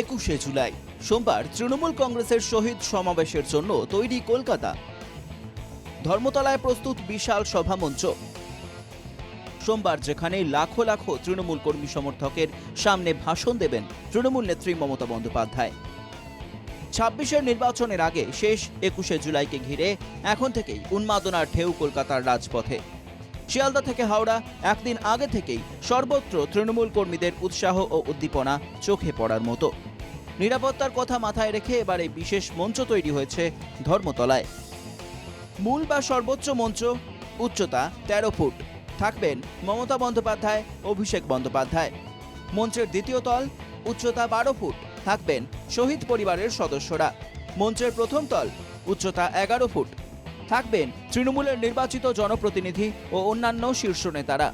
একুশে জুলাই। সোমবার তৃণমূল কংগ্রেসের শহীদ সমাবেশের জন্য তৈরি কলকাতা। ধর্মতলায় প্রস্তুত বিশাল সভামঞ্চ। সোমবার যেখানে লাখো লাখো তৃণমূল কর্মী সমর্থকের সামনে ভাষণ দেবেন তৃণমূল নেত্রী মমতা বন্দ্যোপাধ্যায়। ছাব্বিশের নির্বাচনের আগে শেষ একুশে জুলাইকে ঘিরে এখন থেকেই উন্মাদনার ঢেউ কলকাতার রাজপথে। শিয়ালদা থেকে হাওড়া একদিন আগে থেকেই সর্বত্র তৃণমূল কর্মীদের উৎসাহ ও উদ্দীপনা চোখে পড়ার মতো। নিরাপত্তার কথা মাথায় রেখে এবারে বিশেষ মঞ্চ তৈরি হয়েছে ধর্মতলায়। মূল বা সর্বোচ্চ মঞ্চ, উচ্চতা তেরো ফুট। থাকবেন মমতা বন্দ্যোপাধ্যায়, অভিষেক বন্দ্যোপাধ্যায়। মঞ্চের দ্বিতীয় তল, উচ্চতা বারো ফুট। থাকবেন শহীদ পরিবারের সদস্যরা। মঞ্চের প্রথম তল, উচ্চতা এগারো ফুট। থাকবেন তৃণমূলের নির্বাচিত জনপ্রতিনিধি ও অন্যান্য শীর্ষ নেতারা।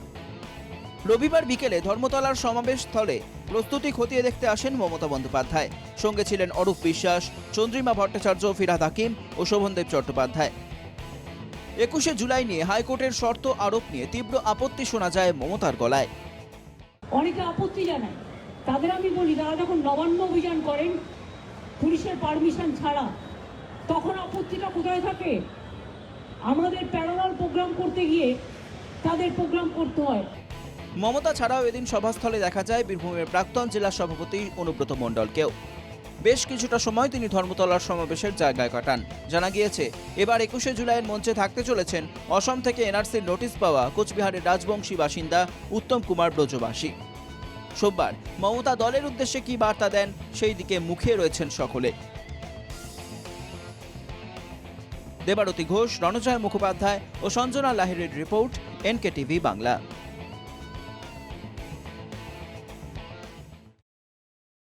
রবিবার বিকেলে ধর্মতলার সমাবেশ স্থলে প্রস্তুতি খতিয়ে দেখতে আসেন মমতা বন্দ্যোপাধ্যায়। সঙ্গে ছিলেন অরূপ বিশ্বাস, চন্দ্রিমা ভট্টাচার্য, ফিরাদ হাকিম ও শোভনদেব চট্টোপাধ্যায়। একুশে জুলাই নিয়ে হাইকোর্টের শর্ত আরোপ নিয়ে তীব্র আপত্তি শোনা যায় মমতার গলায়। অনেকে আপত্তি জানায়। তাদের আমি বলি, তারা যখন নবান্ন অভিযান করেন, পুলিশের পারমিশন ছাড়া, তখন আপত্তিটা কোথায় থাকে? আমাদের প্যারালাল প্রোগ্রাম করতে গিয়ে তাদের প্রোগ্রাম করতে হয়। মমতা ছাড়াও এদিন সভাস্থলে দেখা যায় বীরভূমের প্রাক্তন জেলা সভাপতি অনুব্রত মণ্ডলকেও। বেশ কিছুটা সময় তিনি ধর্মতলার সমাবেশের জায়গায় কাটান। জানা গিয়েছে, এবার একুশে জুলাইয়ের মঞ্চে থাকতে চলেছেন অসম থেকে এনআরসির নোটিশ পাওয়া কোচবিহারের রাজবংশী বাসিন্দা উত্তম কুমার ব্রজবাসী। সোমবার মমতা দলের উদ্দেশ্যে কি বার্তা দেন, সেই দিকে মুখে রয়েছেন সকলে। দেবারতী ঘোষ রণজয় মুখোপাধ্যায় ও Sanjana লাহিরের report N K TV Bangla.